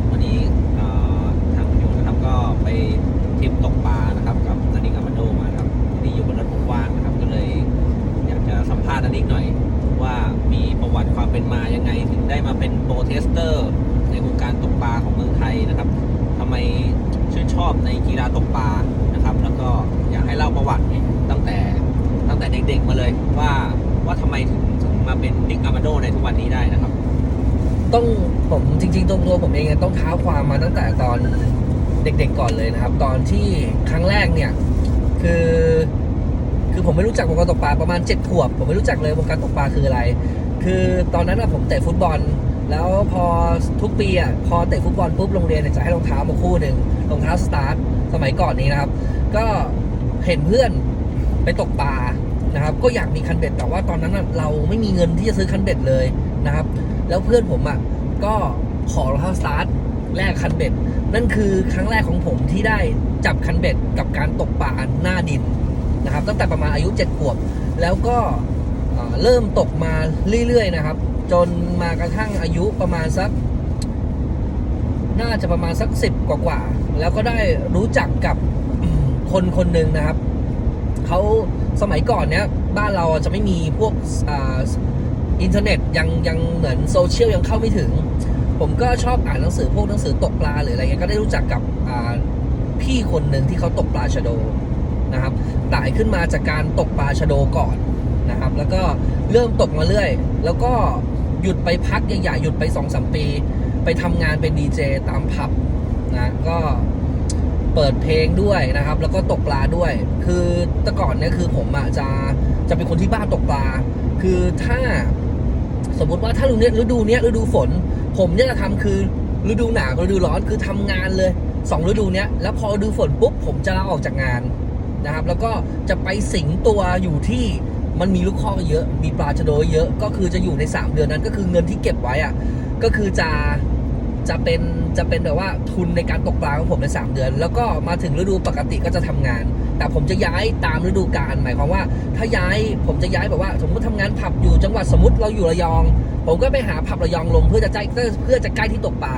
นะครับวันนี้ ริง ๆ ตรงตัวผมเองต้องเท้าความมาตั้งแต่ตอนเด็กๆก่อนเลยนะครับ ตอนที่ครั้งแรกเนี่ย คือ คือผมไม่รู้จักวงการตกปลาประมาณเจ็ดขวบ ผมไม่รู้จักเลยวงการตกปลาคืออะไร คือตอนนั้นอะผมเตะฟุตบอล แล้วพอทุกปีอะพอเตะฟุตบอลปุ๊บโรงเรียนเนี่ยจะให้รองเท้ามาคู่หนึ่งรองเท้าสตาร์ทสมัยก่อนนี้นะครับ ก็เห็นเพื่อนไปตกปลานะครับ ก็อยากมีคันเบ็ดแต่ว่าตอนนั้นเราไม่มีเงินที่จะซื้อคันเบ็ดเลยนะครับ แล้วเพื่อนผมอะก็ ขอรองเท้าสตาร์ทแลกคันเบ็ด นั่นคือครั้งแรกของผมที่ได้จับคันเบ็ดกับการตกปลาหน้าดินนะครับ ตั้งแต่ประมาณอายุ7ขวบ แล้วก็เริ่มตกมาเรื่อยๆนะครับ จนมากระทั่งอายุประมาณสัก น่าจะประมาณสักสิบกว่าๆแล้วก็ได้รู้จักกับคนคนหนึ่งนะครับเขาสมัยก่อนเนี้ยบ้านเราจะไม่มีพวกอ่าอินเทอร์เน็ตยังยังเหมือนโซเชียลยังเข้าไม่ถึง ผมก็ชอบอ่านหนังสือพวกหนังสือตกปลาหรืออะไรเงี้ยก็ได้รู้จักกับพี่คนหนึ่งที่เขาตกปลาชะโดนะครับตายขึ้นมาจากการตกปลาชะโดก่อนนะครับ แล้วก็เริ่มตกมาเรื่อย แล้วก็หยุดไปพักใหญ่ๆหยุดไปสองสามปี ไปทำงานเป็นดีเจตามผับนะก็เปิดเพลงด้วยนะครับ แล้วก็ตกปลาด้วย คือแต่ก่อนเนี่ยคือผมอะจะจะเป็นคนที่บ้าตกปลา คือถ้าสมมติว่าถ้าฤดูเนี้ยฤดูเนี้ยฤดูฝน ผมเนี่ยจะทำคือฤดูหนาวฤดูร้อนคือทำงานเลยสองฤดูเนี้ยแล้วพอฤดูฝนปุ๊บผมจะลาออกจากงานนะครับ แล้วก็จะไปสิงตัวอยู่ที่มันมีลูกข้อเยอะ มีปลาชะโดเยอะก็คือจะอยู่ใน 3 เดือนนั้นก็คือเงินที่เก็บไว้อะก็คือจะจะเป็นจะเป็นแบบว่าทุนในการตกปลาของผมใน 3 เดือน แล้วก็มาถึงฤดูปกติก็จะทำงาน แต่ผมจะย้ายตามฤดูกาลหมายความว่า ถ้าย้ายผมจะย้ายแบบว่า สมมติทำงานผับอยู่จังหวัดสมมติเราอยู่ระยอง ผมก็ไปหาผับระยองลงเพื่อจะใกล้เพื่อจะใกล้ที่ตกปลา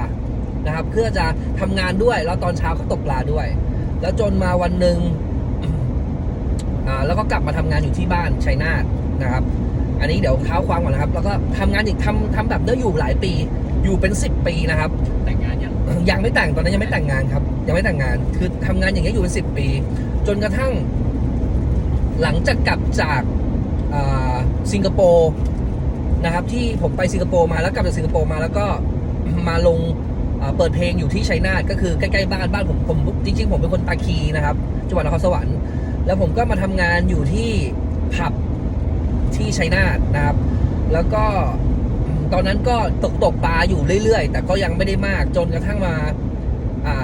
นะครับ เพื่อจะทำงานด้วยแล้วตอนเช้าก็ตกปลาด้วย แล้วจนมาวันหนึ่งอ่าแล้วก็กลับมาทำงานอยู่ที่บ้านชัยนาทนะครับ อันนี้เดี๋ยวเท้าความก่อนนะครับ แล้วก็ทำงานอีกทำทำแบบเนี้ยอยู่หลายปีอยู่เป็นสิบปีนะครับ แต่งงานยังยังไม่แต่งตอนนั้นยังไม่แต่งงานครับ ยังไม่แต่งงานคือทำงานอย่างเงี้ยอยู่เป็นสิบปี จนกระทั่ง หลังจากกลับจากาสิงคโปร์นะครับที่ผมไปสิงคโปร์มาแล้วกลับจากสิงคโปร์มาแล้วก็มาลงอ่าเปิดเพลงอยู่ที่ชัยนาทก็คือใกล้ๆบ้านบ้านผมผมจริงๆ ผมเป็นคนตาคีนะครับจังหวัดนครสวรรค์ แล้วผมก็มาทำงานอยู่ที่ผับที่ชัยนาทนะครับ แล้วก็ตอนนั้นก็ตกตกปลาอยู่เรื่อยๆ แต่ก็ยังไม่ได้มากจนกระทั่งมา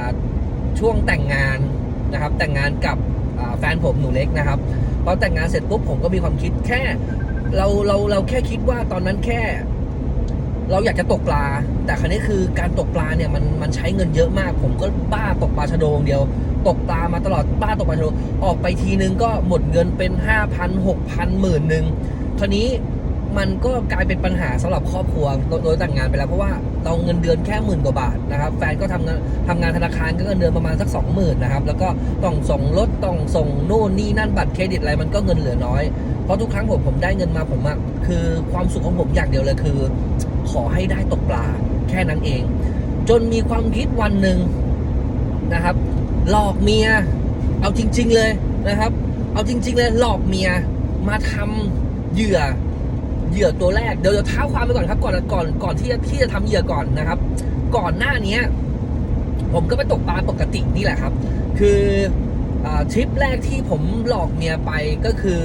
าช่วงแต่งงานนะครับ แต่งงานกับ แฟนผมหนูเล็กนะครับพอแต่งงานเสร็จปุ๊บผมก็มีความคิดแค่ เราเราเราแค่คิดว่าตอนนั้นแค่ เราอยากจะตกปลา แต่ครั้นี้คือการตกปลาเนี่ยมันมันใช้เงินเยอะมาก ผมก็บ้าตกปลาชะโดงเดียว ตกปลามาตลอดบ้าตกปลาชะโดออกไปทีนึงก็หมดเงินเป็นห้าพันหกพันหมื่นหนึ่งทีนี้ มันก็กลายเป็นปัญหาสำหรับครอบครัวโดยแต่งงานไปแล้วเพราะว่าเราเงินเดือนแค่หมื่นกว่าบาทนะครับแฟนก็ทำงานทำงานธนาคารก็เงินเดือนประมาณสักสองหมื่นนะครับแล้วก็ต้องส่งรถต้องส่งโน่นนี่นั่นบัตรเครดิตอะไรมันก็เงินเหลือน้อยเพราะทุกครั้งผมผมได้เงินมาผมอะคือความสุขของผมอย่างเดียวเลยคือ ขอให้ได้ตกปลาแค่นั้นเอง จนมีความคิดวันหนึ่งนะครับ หลอกเมีย เอาจริง ๆเลยนะครับ เอาจริง ๆ เลยหลอกเมียมาทำเหยื่อ เหยื่อตัวแรกเดี๋ยวเดี๋ยวเท้าความไปก่อนครับ ก่อนก่อนก่อนที่จะที่จะทำเหยื่อก่อนนะครับ ก่อนหน้านี้ผมก็ไปตกปลาปกตินี่แหละครับ คืออทริปแรกที่ผมหลอกเมียไปก็คือ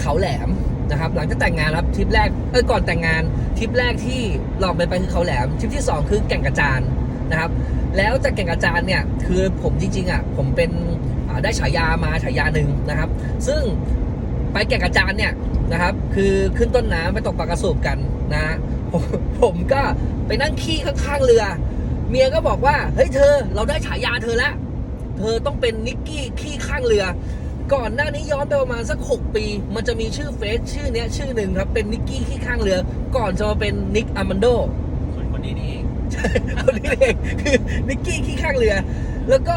เขาแหลมนะครับ หลังจากแต่งงานครับทริปแรกเออก่อนแต่งงานทริปแรกที่หลอกเมียไปคือเขาแหลมทริปที่สองคือแก่งกระจานนะครับ แล้วจากแก่งกระจานเนี่ยคือผมจริงๆอะผมเป็นได้ฉายามาฉายาหนึ่งนะครับ ซึ่ง ไปแก่งกระจานเนี่ยนะครับคือขึ้นต้นน้ำไปตกปลากระสูบกันนะฮะผมผมก็ไปนั่งขี้ข้างๆเรือ เมียก็บอกว่าเฮ้ยเธอ เราได้ฉายาเธอแล้วเธอต้องเป็นนิกกี้ขี้ข้างเรือ ก่อนหน้านี้ย้อนไปประมาณสัก6ปี มันจะมีชื่อเฟซชื่อเนี้ยชื่อหนึ่งครับเป็นนิกกี้ขี้ข้างเรือ ก่อนจะมาเป็นนิกอามันโดคนคนนี้นี่เองคนนี้เองคือนิกกี้ขี้ข้างเรือ แล้วก็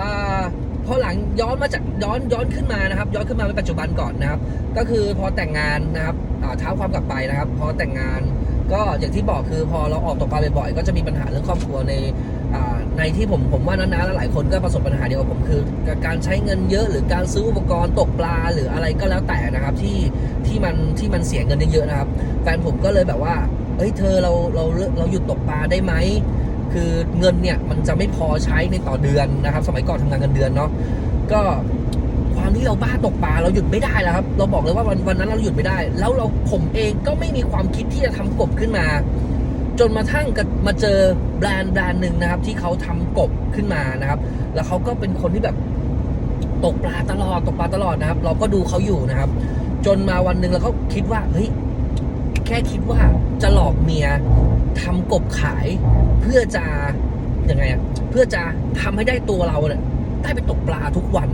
อ่า พอหลังย้อนมาจากย้อนย้อนขึ้นมานะครับ ย้อนขึ้นมาเป็นปัจจุบันก่อนนะครับ ก็คือพอแต่งงานนะครับเท้าความกลับไปนะครับ พอแต่งงานก็อย่างที่บอกคือพอเราออกตกปลาบ่อยๆก็จะมีปัญหาเรื่องครอบครัวในในที่ผมผมว่านาๆและหลายคนก็ประสบปัญหาเดียวกับผมคือ การใช้เงินเยอะหรือการซื้ออุปกรณ์ตกปลาหรืออะไรก็แล้วแต่นะครับที่ที่มันที่มันเสียเงินเยอะๆนะครับแฟนผมก็เลยแบบว่าเอ้ยเธอเราเราเราหยุดตกปลาได้ไหม คือเงินเนี่ยมันจะไม่พอใช้ในต่อเดือนนะครับ สมัยก่อนทำงานเงินเดือนเนาะก็ความที่เราบ้าตกปลาเราหยุดไม่ได้แล้วครับ เราบอกเลยว่าวันวันนั้นเราหยุดไม่ได้ แล้วเราผมเองก็ไม่มีความคิดที่จะทำกบขึ้นมา จนมาทั้งมาเจอแบรนด์แบรนด์หนึ่งนะครับ ที่เขาทำกบขึ้นมานะครับ แล้วเขาก็เป็นคนที่แบบตกปลาตลอดตกปลาตลอดนะครับ เราก็ดูเขาอยู่นะครับ จนมาวันหนึ่งเราก็คิดว่าเฮ้ยแค่คิดว่าจะหลอกเมีย ทำกบขายเพื่อจะยังไงอะเพื่อจะทำให้ได้ตัวเราเนี่ยได้ไปตกปลาทุกวัน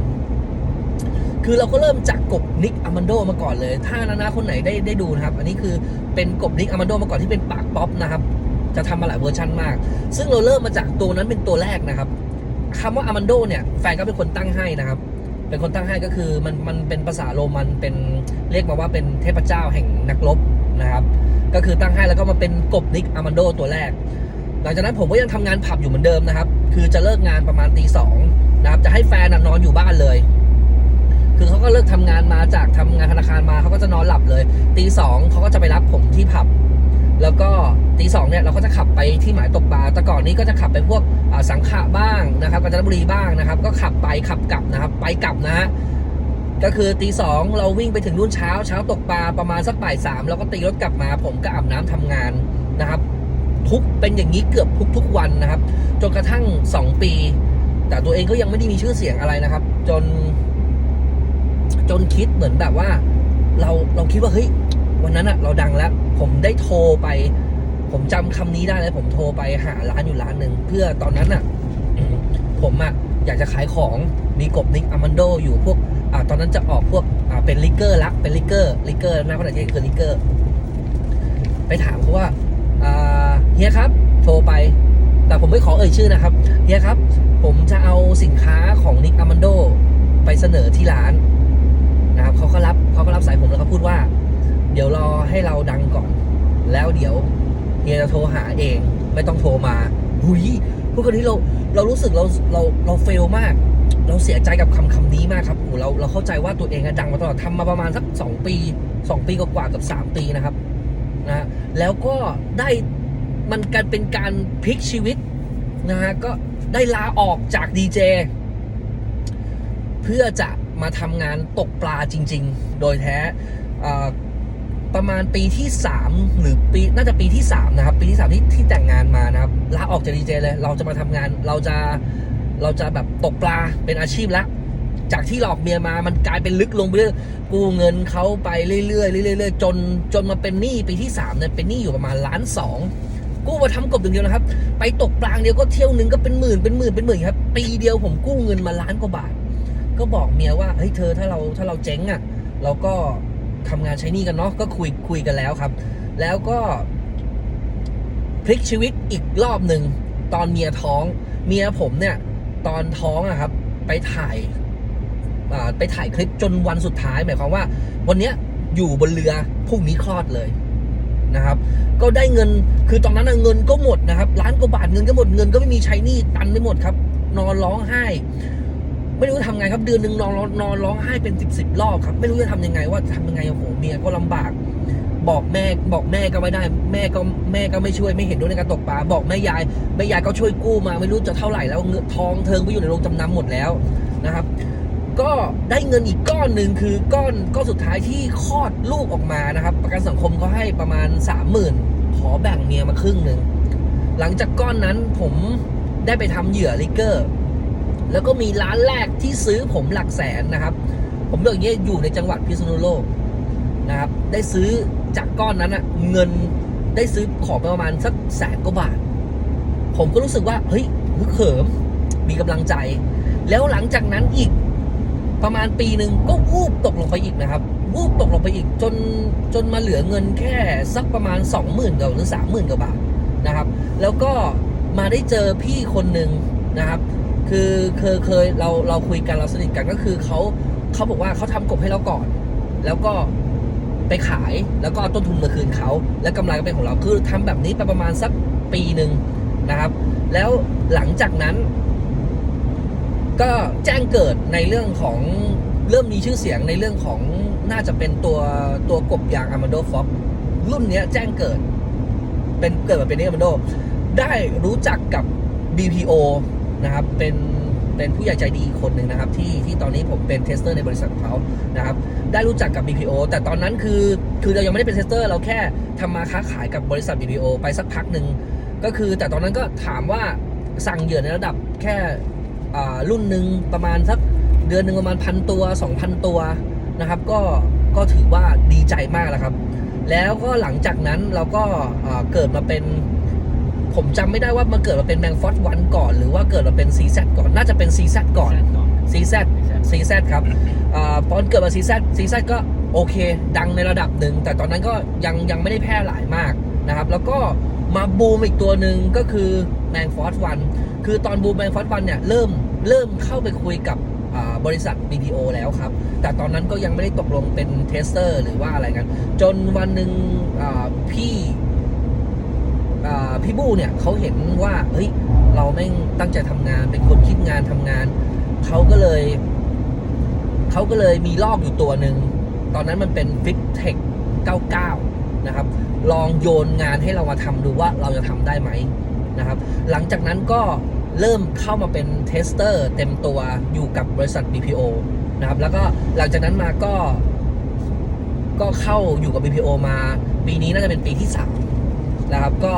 คือเราก็เริ่มจากกบนิกอามันโดมาก่อนเลย ถ้านานาคนไหนได้ได้ดูนะครับ อันนี้คือเป็นกบนิกอามันโดมาก่อนที่เป็นปากป๊อปนะครับจะทำมาหลายเวอร์ชันมาก ซึ่งเราเริ่มมาจากตัวนั้นเป็นตัวแรกนะครับคำว่าอามันโดเนี่ยแฟนก็เป็นคนตั้งให้นะครับ เป็นคนตั้งให้ก็คือมันมันเป็นภาษาโรมันเป็นเรียกมาว่าเป็นเทพเจ้าแห่งนักรบ นะครับ ก็คือตั้งให้แล้วก็มาเป็นกบนิกอามันโดตัวแรก หลังจากนั้นผมก็ยังทำงานผับอยู่เหมือนเดิมนะครับ คือจะเลิกงานประมาณตีสองนะครับจะให้แฟนนอนอยู่บ้านเลย คือเขาก็เลิกทำงานมาจากทำงานธนาคารมาเขาก็จะนอนหลับเลยตีสองเขาก็จะไปรับผมที่ผับแล้วก็ตีสองเนี่ยเราก็จะขับไปที่หมายตกปลา แต่ก่อนนี้ก็จะขับไปพวกสังขะบ้างนะครับกาญจนบุรีบ้างนะครับ ก็ขับไปขับกลับนะครับ ไปกลับนะฮะ ก็คือตีสองเราวิ่งไปถึงนู่นเช้าเช้าตกปลาประมาณสักบ่ายสามแล้วก็ตีรถกลับมา ผมก็อาบน้ำทำงานนะครับ ทุกเป็นอย่างนี้เกือบทุกทุกวันนะครับ จนกระทั่งสองปี แต่ตัวเองก็ยังไม่ได้มีชื่อเสียงอะไรนะครับ จน จนคิดเหมือนแบบว่า เราเราคิดว่าเฮ้ยวันนั้นอะเราดังแล้ว ผมได้โทรไป ผมจำคำนี้ได้เลยผมโทรไปหาร้านอยู่ร้านหนึ่งเพื่อตอนนั้นอะผมอะอยากจะขายของมีกบนิกอามันโดอยู่พวก ตอนนั้นจะออกพวกเป็นลิเกอร์ละเป็นลิเกอร์ลิเกอร์หน้าภาษาอังกฤษคือลิเกอร์ ไปถามเขาว่าเฮียครับ โทรไป แต่ผมไม่ขอเอ่ยชื่อนะครับเฮียครับ ผมจะเอาสินค้าของนิกอามันโดไปเสนอที่ร้านนะครับเขาก็รับเขาก็รับสายผมแล้วเขาพูดว่า เดี๋ยวรอให้เราดังก่อน แล้วเดี๋ยวเฮียจะโทรหาเอง ไม่ต้องโทรมาหุยพูดคำนี้เราเรารู้สึกเราเราเราเฟลมาก เราเสียใจกับคำคำนี้มากครับโอ้เราเราเข้าใจว่าตัวเองอะดังมาตลอดทำมาประมาณสักสองปีสองปีกว่ากับสามปีนะครับนะแล้วก็ได้มันการเป็นการพลิกชีวิตนะฮะก็ได้ลาออกจากดีเจเพื่อจะมาทำงานตกปลาจริง ๆ โดยแท้ประมาณปีที่ 3 หรือปีน่าจะปีที่ 3 นะครับ ปีที่ 3 ที่ที่แต่งงานมานะครับลาออกจากดีเจเลย เราจะมาทำงานเราจะ เราจะแบบตกปลาเป็นอาชีพแล้วจากที่หลอกเมียมามันกลายเป็นลึกลงไปเรื่อยกู้เงินเขาไปเรื่อยๆเรื่อยๆเรื่อยๆจนจนมาเป็นหนี้ปีที่3เนี่ยเป็นหนี้อยู่ประมาณล้านสองกู้มาทำกบอย่างเดียวนะครับ ไปตกปลางเดียวก็เที่ยวหนึ่งก็เป็นหมื่นเป็นหมื่นเป็นหมื่นครับ ปีเดียวผมกู้เงินมาล้านกว่าบาท ก็บอกเมียว่าเฮ้ยเธอถ้าเราถ้าเราเจ๊งอะเราก็ทำงานใช้หนี่กันเนาะก็คุยคุยกันแล้วครับ แล้วก็พลิกชีวิตอีกรอบหนึ่งตอนเมียท้อง เมียผมเนี่ย ตอนท้องอะครับ ไปถ่ายไปถ่ายคลิปจนวันสุดท้ายหมายความว่า วันเนี้ยอยู่บนเรือพรุ่งนี้คลอดเลยนะครับ ก็ได้เงินคือตอนนั้นเงินก็หมดนะครับล้านกว่าบาทเงินก็หมดเงินก็ไม่มีใช้หนี้ตันไปหมดครับ นอนร้องไห้ ไม่รู้จะทำไงครับเดือนหนึ่งนอนนอนร้องไห้เป็นสิบสิบรอบครับ ไม่รู้จะทำยังไงว่าทำยังไงโอ้โหเมียก็ลำบาก บอกแม่บอกแม่ก็ไม่ได้ แม่ก็แม่ก็ไม่ช่วยไม่เห็นด้วยในการตกปลาบอกแม่ยายแม่ยายก็ช่วยกู้มาไม่รู้จะเท่าไหร่แล้วเงินทองเทิงไปอยู่ในโรงจำนำหมดแล้วนะครับ ก็ได้เงินอีกก้อนหนึ่งคือก้อนก้อนสุดท้ายที่คลอดลูกออกมานะครับ ประกันสังคมเขาให้ประมาณสามหมื่นขอแบ่งเมียมาครึ่งหนึ่งหลังจากก้อนนั้นผมได้ไปทำเหยื่อลิเกอร์ แล้วก็มีร้านแรกที่ซื้อผมหลักแสนนะครับ ผมบอกอย่างนี้ยอยู่ในจังหวัดพิษณุโลก นะครับ ได้ซื้อจากก้อนนั้นอะเงินได้ซื้อของไปประมาณสักแสนกว่าบาท ผมก็รู้สึกว่า เฮ้ยฮึกเหิม มีกำลังใจ แล้วหลังจากนั้นอีกประมาณปีหนึ่งก็วูบตกลงไปอีกนะครับ วูบตกลงไปอีกจนจนมาเหลือเงินแค่สักประมาณสองหมื่นกว่าหรือสามหมื่นกว่าบาทนะครับ แล้วก็มาได้เจอพี่คนหนึ่งนะครับ คือเคยเคยเราเราคุยกันเราสนิทกันก็คือเขาเขาบอกว่าเขาทำกบให้เราก่อน แล้วก็ ไปขายแล้วก็เอาต้นทุนมาคืนเขา แล้วกำไรก็เป็นของเราคือทำแบบนี้ไปประมาณสักปีหนึ่งนะครับ แล้วหลังจากนั้น ก็แจ้งเกิดในเรื่องของเริ่มมีชื่อเสียงในเรื่องของน่าจะเป็นตัวตัวกบยางอาร์มาโดฟ็อกรุ่นนี้แจ้งเกิด เป็นเกิดมาเป็นนิอาร์มาโดได้รู้จักกับ BPO นะครับเป็น เป็นผู้ใหญ่ใจดีคนหนึ่งนะครับ ที่ที่ตอนนี้ผมเป็นเทสเตอร์ในบริษัทเขานะครับได้รู้จักกับ BPO แต่ตอนนั้นคือคือเรายังไม่ได้เป็นเทสเตอร์เราแค่ทำมาค้าขายกับบริษัท BPO ไปสักพักหนึ่งก็คือแต่ตอนนั้นก็ถามว่าสั่งเหยื่อในระดับแค่อ่ารุ่นหนึ่งประมาณสักเดือนหนึ่งประมาณพันตัว 2,000 ตัวนะครับก็ก็ถือว่าดีใจมากแล้วครับ แล้วก็หลังจากนั้นเราก็เกิดมาเป็น ผมจำไม่ได้ว่ามันเกิดมาเป็นแมงฟอสวันก่อน หรือว่าเกิดมาเป็นซีแซก่อนน่าจะเป็นซีแซก่อนก่อน ซีแซซีแซครับอาตอนเกิดมาซีแซซีแซก็โอเค ดังในระดับหนึ่ง แต่ตอนนั้นก็ยังยังไม่ได้แพร่หลายมากนะครับ แล้วก็มาบูมอีกตัวหนึ่งก็คือแมงฟอสวันคือตอนบูมแมงฟอสวันเนี่ยเริ่มเริ่มเข้าไปคุยกับอ่าบริษัท BPO แล้วครับ แต่ตอนนั้นก็ยังไม่ได้ตกลงเป็นเทสเตอร์หรือว่าอะไรกัน จนวันหนึ่งอ่าพี่อ่า พี่บู้เนี่ยเขาเห็นว่าเฮ้ยเราแม่งตั้งใจทำงานเป็นคนคิดงานทำงานเขาก็เลยเขาก็เลยมีลอกอยู่ตัวหนึ่งตอนนั้นมันเป็น f i t t e c h 99 นะครับ ลองโยนงานให้เรามาทำดูว่าเราจะทำได้ไหมนะครับ หลังจากนั้นก็เริ่มเข้ามาเป็นเทสเตอร์เต็มตัวอยู่กับบริษัท BPO นะครับ แล้วก็หลังจากนั้นมาก็ ก็เข้าอยู่กับ BPO มา ปีนี้น่าจะเป็นปีที่ 3 นะครับ ก็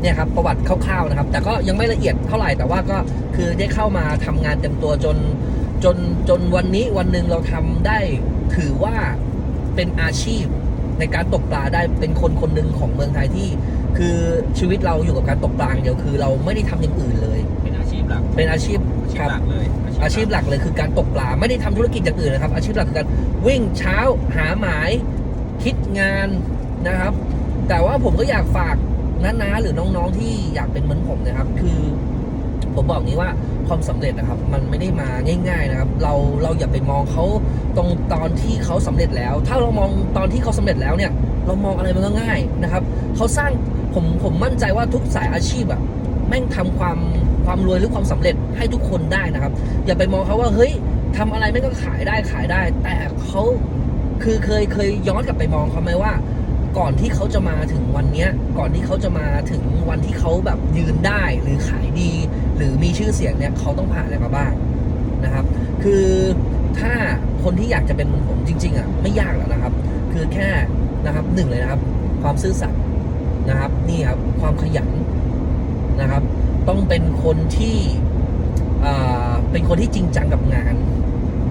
เนี่ยครับประวัติคร่าวๆนะครับ แต่ก็ยังไม่ละเอียดเท่าไหร่แต่ว่าก็คือได้เข้ามาทำงานเต็มตัวจนจนจนวันนี้วันหนึ่งเราทำได้ถือว่าเป็นอาชีพในการตกปลาได้เป็นคนคนหนึ่งของเมืองไทยที่ คือชีวิตเราอยู่กับการตกปลาอย่างเดียวคือ เราไม่ได้ทำอย่างอื่นเลย เป็นอาชีพหลักเป็นอาชีพอาชีพครับหลักเลยอาชีพหลักเลยคือการตกปลาไม่ได้ทำธุรกิจอย่างอื่นนะครับ อาชีพหลักคือการวิ่งเช้าหาหมายคิดงานนะครับ แต่ว่าผมก็อยากฝากน้าๆหรือน้องๆที่อยากเป็นเหมือนผมนะครับ คือ ผมบอกงี้ว่าความสำเร็จนะครับ มันไม่ได้มาง่าย ๆนะครับ เราเราอย่าไปมองเขาตรงตอนที่เขาสำเร็จแล้ว ถ้าเรามองตอนที่เขาสำเร็จแล้วเนี่ย เรามองอะไรมันก็ง่ายนะครับเขาสร้างผมผมมั่นใจว่าทุกสายอาชีพอะแม่งทำความความรวยหรือความสำเร็จให้ทุกคนได้นะครับ อย่าไปมองเขาว่าเฮ้ยทำอะไรแม่งก็ขายได้ขายได้ แต่เขาคือเคยเคยย้อนกลับไปมองเขาไหมว่า ก่อนที่เขาจะมาถึงวันเนี้ยก่อนที่เขาจะมาถึงวันที่เขาแบบยืนได้หรือขายดี หรือมีชื่อเสียงเนี่ยเขาต้องผ่านอะไรมาบ้างนะครับ คือถ้าคนที่อยากจะเป็นเหมือนผมจริง ๆอะไม่ยากหรอกนะครับ คือแค่นะครับหนึ่งเลยนะครับ ความซื่อสัตย์นะครับนี่ครับความขยันนะครับ ต้องเป็นคนที่อ่าเป็นคนที่จริงจังกับงาน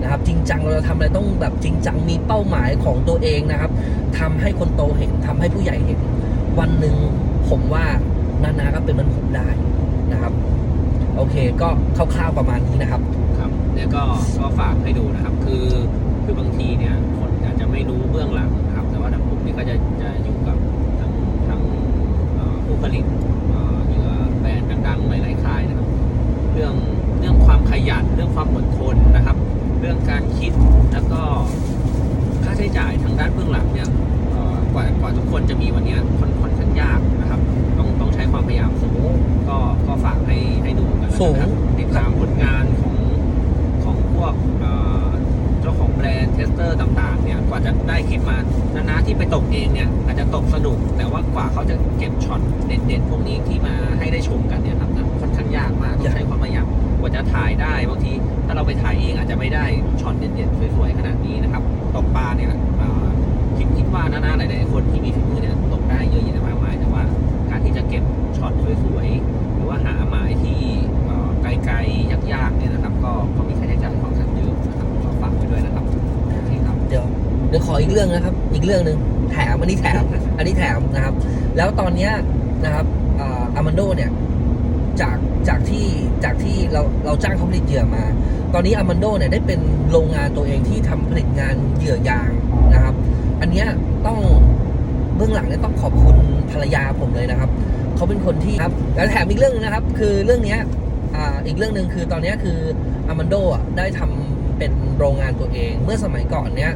นะครับจริงจังเราจะทำอะไรต้องแบบจริงจังมีเป้าหมายของตัวเองนะครับทำให้คนโตเห็นทำให้ผู้ใหญ่เห็น วันหนึ่งผมว่านานาก็เป็นมันผมได้นะครับ โอเคก็คร่าวๆประมาณนี้นะครับครับเนี่ยก็ก็ฝากให้ดูนะครับ คือคือบางทีเนี่ยคนอาจจะไม่รู้เบื้องหลังนะครับ แต่ว่าทางผมนี่ก็จะจะอยู่กับทางทางผู้ผลิตเอ่อเหยื่อแบรนด์ดังๆหลายๆค่ายนะครับ เรื่องเรื่องความขยันเรื่องความอดทนนะครับ เรื่องการคิดแล้วก็ค่าใช้จ่ายทางด้านเบื้องหลังเนี่ยเอ่อกว่ากว่าทุกคนจะมีวันเนี้ยค่อนค่อนข้างยากนะครับ ต้องต้องใช้ความพยายามสูงก็ก็ฝากให้ให้ดูกันแล้วกันนะครับติดตามผลงานของของพวกเอ่อเจ้าของแบรนด์เทสเตอร์ต่างๆเนี่ยกว่าจะได้คลิปมานาๆที่ไปตกเองเนี่ยอาจจะตกสนุก แต่ว่ากว่าเขาจะเก็บช็อตเด็ดๆพวกนี้ที่มาให้ได้ชมกันเนี่ยครับนะค่อนข้างยากมากต้องใช้ความพยายามกว่าจะถ่ายได้บางที ถ้าเราไปถ่ายเองอาจจะไม่ได้ช็อตเด็ดๆสวยๆขนาดนี้นะครับตกปลาเนี่ยคิดคิดว่าน่าๆหลายๆคนที่มีฝีมือเนี่ยตกได้เยอะแยะมากมายแต่ว่าการที่จะเก็บช็อตสวยๆหรือว่าหาหมายที่ไกลๆยากๆเนี่ยนะครับ ก็ก็มีค่าใช้จ่ายค่อนข้างเยอะนะครับก็ฝากไว้ด้วยนะครับโอเคครับเดี๋ยวเดี๋ยวขออีกเรื่องนะครับ อีกเรื่องหนึ่งแถมอันนี้แถมอันนี้แถมนะครับ แล้วตอนเนี้ยนะครับอามันโดเนี่ย จากจากที่จากที่เราเราจ้างเขาผลิตเหยื่อมา ตอนนี้อามันโดเนี่ยได้เป็นโรงงานตัวเองที่ทำผลิตงานเหยื่อยางนะครับ อันเนี้ยต้องเบื้องหลังเนี่ยต้องขอบคุณภรรยาผมเลยนะครับเขาเป็นคนที่ครับแล้วแถมอีกเรื่องนึงนะครับ คือเรื่องเนี้ยอ่าอีกเรื่องหนึ่งคือตอนนี้คืออามันโดอะได้ทำเป็นโรงงานตัวเอง เมื่อสมัยก่อนเนี้ย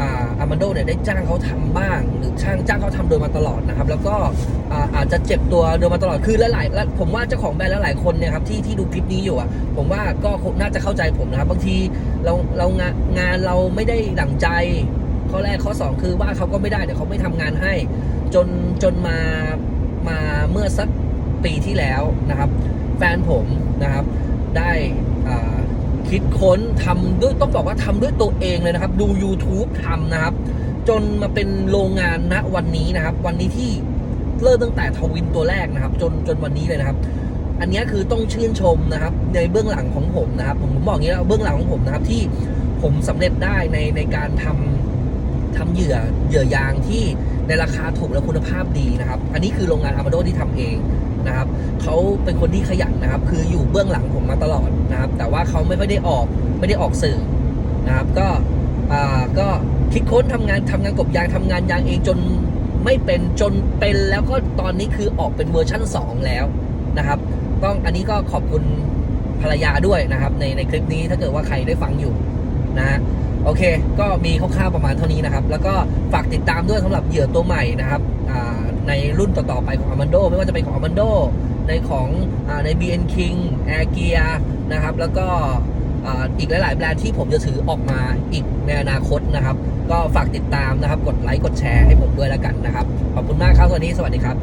อาอามันโดเนี่ยได้จ้างเขาทำบ้าง หรือช่างจ้างเขาทำโดยมาตลอดนะครับ แล้วก็อาอาจจะเจ็บตัวโดยมาตลอดคือหลายๆผมว่าเจ้าของแบรนด์หลายๆคนเนี่ยครับที่ที่ดูคลิปนี้อยู่อะผมว่าก็น่าจะเข้าใจผมนะครับบางทีเราเรางานงานเราไม่ได้ดั่งใจ ข้อแรกข้อ 2 คือว่าเขาก็ไม่ได้เดี๋ยวเขาไม่ทำงานให้ จนจนมามาเมื่อสักปีที่แล้วนะครับ แฟนผมนะครับได้ คิดค้นทำด้วยต้องบอกว่าทำด้วยตัวเองเลยนะครับ ดู YouTube ทำนะครับ จนมาเป็นโรงงานณวันนี้นะครับ วันนี้ที่เริ่มตั้งแต่ทวินตัวแรกนะครับ จนจนวันนี้เลยนะครับ อันนี้คือต้องชื่นชมนะครับ ในเบื้องหลังของผมนะครับ ผมผมบอกอย่างนี้แล้วเบื้องหลังของผมนะครับ ที่ผมสำเร็จได้ในในการทำทำเหยื่อเหยื่อยางที่ในราคาถูกและคุณภาพดีนะครับ อันนี้คือโรงงานอามาโดที่ทำเอง นะครับเขาเป็นคนที่ขยันนะครับ คืออยู่เบื้องหลังผมมาตลอดนะครับ แต่ว่าเขาไม่ค่อยได้ออกไม่ได้ออกสื่อนะครับ ก็ก็คิดค้นทำงานทำงานกบยางทำงานยางเองจนไม่เป็นจนเป็นแล้วก็ตอนนี้คือออกเป็นเวอร์ชั่น 2 แล้วนะครับ ต้องอันนี้ก็ขอบคุณภรรยาด้วยนะครับ ในในคลิปนี้ถ้าเกิดว่าใครได้ฟังอยู่นะฮะโอเค ก็มีคร่าวๆประมาณเท่านี้นะครับ แล้วก็ฝากติดตามด้วยสำหรับเหยื่อตัวใหม่นะครับ ในรุ่นต่อ ๆ ไปของ Amando ไม่ว่าจะเป็นของ Amando ในของอใน BN King Air Gear นะครับ แล้วก็อีกหลาย ๆ แบรนด์ที่ผมจะถือออกมาอีกในอนาคตนะครับ ก็ฝากติดตามนะครับ กดไลค์ กดแชร์ให้ผมด้วยแล้วกันนะครับ ขอบคุณมากครับ วันนี้ สวัสดีครับ